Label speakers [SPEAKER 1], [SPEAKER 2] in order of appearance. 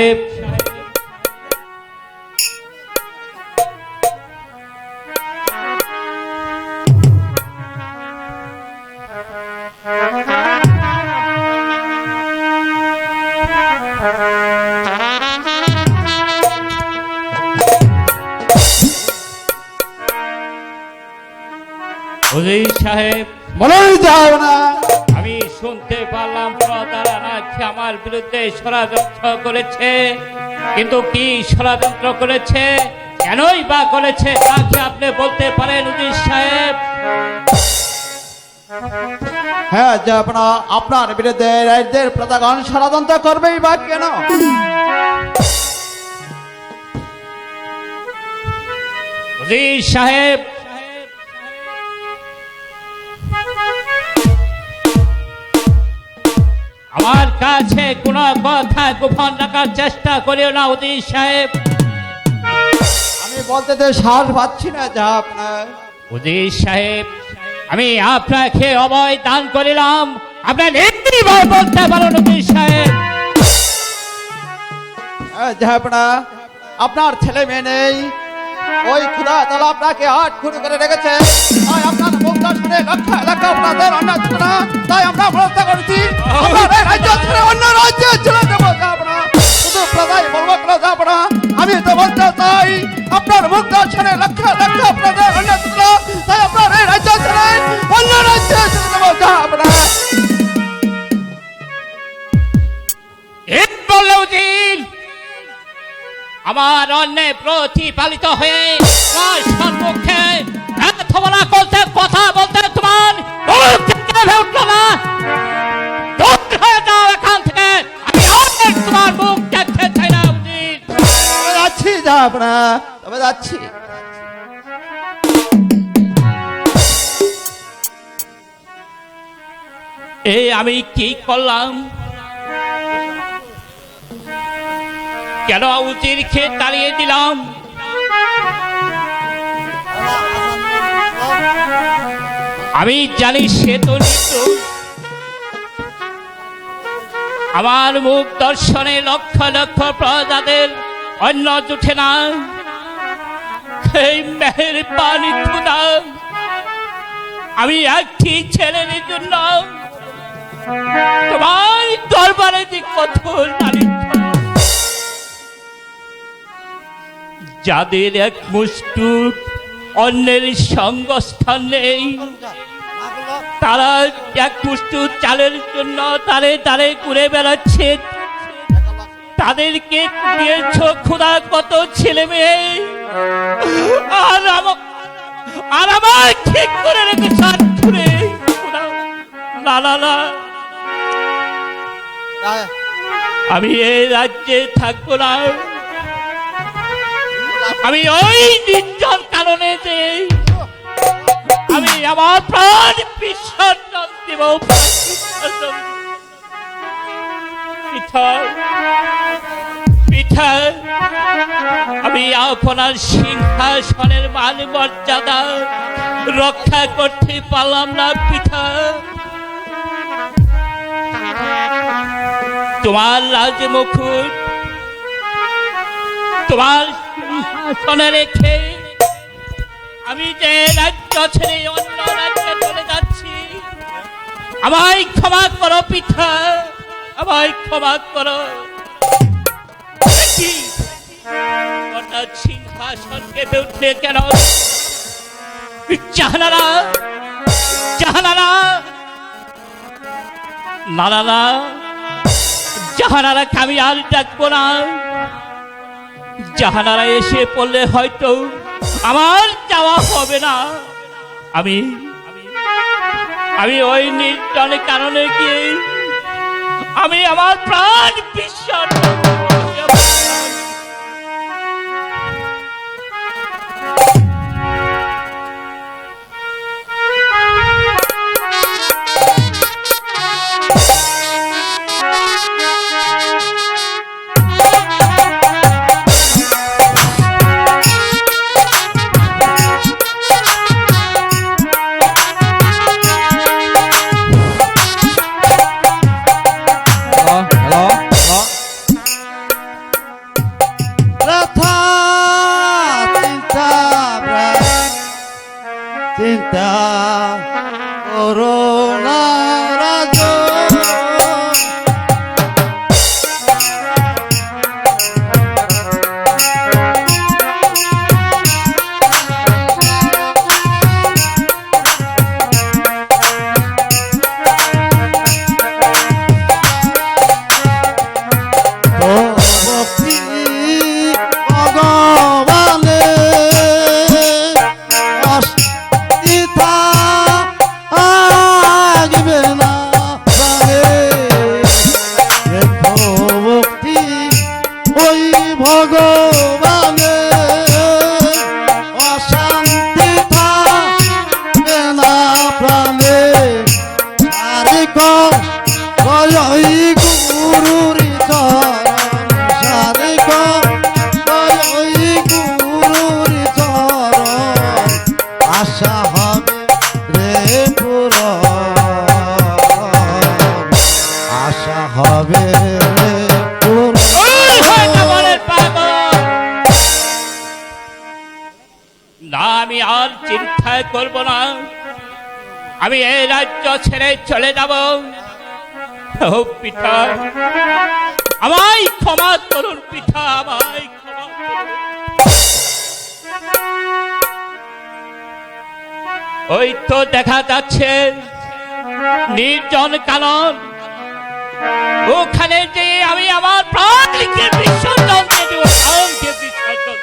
[SPEAKER 1] সাহেব। সাহেব।
[SPEAKER 2] বলাই যাও না
[SPEAKER 1] শুনতে পারলাম নাকি আমার বিরুদ্ধে ষড়যন্ত্র করেছে। কিন্তু কি ষড়যন্ত্র করেছে? কেনই বা করেছে তাকে আপনি বলতে পারেন উজির সাহেব?
[SPEAKER 2] হ্যাঁ যে আপনার আপনার বিরুদ্ধে রাজ্যের প্রজাগণ ষড়যন্ত্র করবেই বা কেন?
[SPEAKER 1] সাহেব কাছে কোনো কথা গোপন রাখার চেষ্টা করিও না উজির সাহেব।
[SPEAKER 2] আমি বলতে তো সাহস পাচ্ছি না যা আপনার।
[SPEAKER 1] উজির সাহেব আমি আপনাকে অভয় দান করিলাম। আপনার একটিবার বলতে পারেন উজির সাহেব।
[SPEAKER 2] হ্যাঁ, আপনার আপনার ছেলে মেয়ে নেই। ওই খুদা তাহলে আপনাকে আট খুন করে রেখেছে। আপনার মুখ দর্শনে লক্ষ লক্ষ আপনাদের অন্য তাই আমরা ব্যবস্থা করেছি আমাদের রাজ্য ছেড়ে অন্য রাজ্যে চলে দেবো যাবনা শুধু প্রজাই বলব যাবনা আমি তো বলতে চাই, আপনার মুখ ছেড়ে লক্ষ লক্ষ
[SPEAKER 1] আমার অন্যায় প্রতিপালিত হয়ে আমার সম্মুখে এত বলা বলতে কথা বলতে তোমার উঠল না। যাও এখান থেকে। আমি আর তোমার মুখ দেখতে চাই না
[SPEAKER 2] যাচ্ছি যা আপনা তবে যাচ্ছি।
[SPEAKER 1] এই আমি কি করলাম? কেন উজির খেয়ে তাড়িয়ে দিলাম? আমি জানি সে তো। আমার মুখ দর্শনে লক্ষ লক্ষ প্রজাদের অন্য জুটে না। এই মেহের পানি আমি একটি ছেলের জন্য তোমার যাদের এক মুষ্টু অন্যের সংস্থান নেই। তারা এক মুষ্টু চালের জন্য তারে তারে ঘুরে বেড়াচ্ছে। তাদেরকে দিয়েছ খোদা কত ছেলে মেয়ে। আর আর আমার ঠিক করে রেখেছ ঘুরে খোদা না না না আমি এই রাজ্যে থাকব না। আমি ওই নির্জন কারণে যে আমি আমার প্রাণ বিসর্জন দিব। পিতা আমি আপনার সিংহাসনের মান মর্যাদা রক্ষা করতে পারলাম না, পিঠা। তোমার রাজ মুকুট তোমার সিংহাসনে রেখে আমি যে রাজ্য ছেড়ে অন্য রাজ্যে চলে যাচ্ছি, আমায় ক্ষমা করো পিঠা, আমায় ক্ষমা করো। সিংহাসন কেঁপে উঠলে কেন? জাহানারা জাহানারা না না না জাহানারাকে আমি আর ডাকবো না। জাহানারা এসে পড়লে হয়তো আমার যাওয়া হবে না। আমি আমি ওই নির্জনে কারণে গিয়ে আমি আমার প্রাণ বিশ্বাস
[SPEAKER 3] চিন্তা করো। হবে
[SPEAKER 1] আমি আর চিন্তা করব না। আমি এই রাজ্য ছেড়ে চলে যাব। পিতা, আমায় ক্ষমা করুন পিতা, আমায় ওই তো দেখা যাচ্ছে, নির্জন কানন ওখানে যে আমি আমার প্রাণকে বিসর্জন দেব প্রাণকে বিসর্জন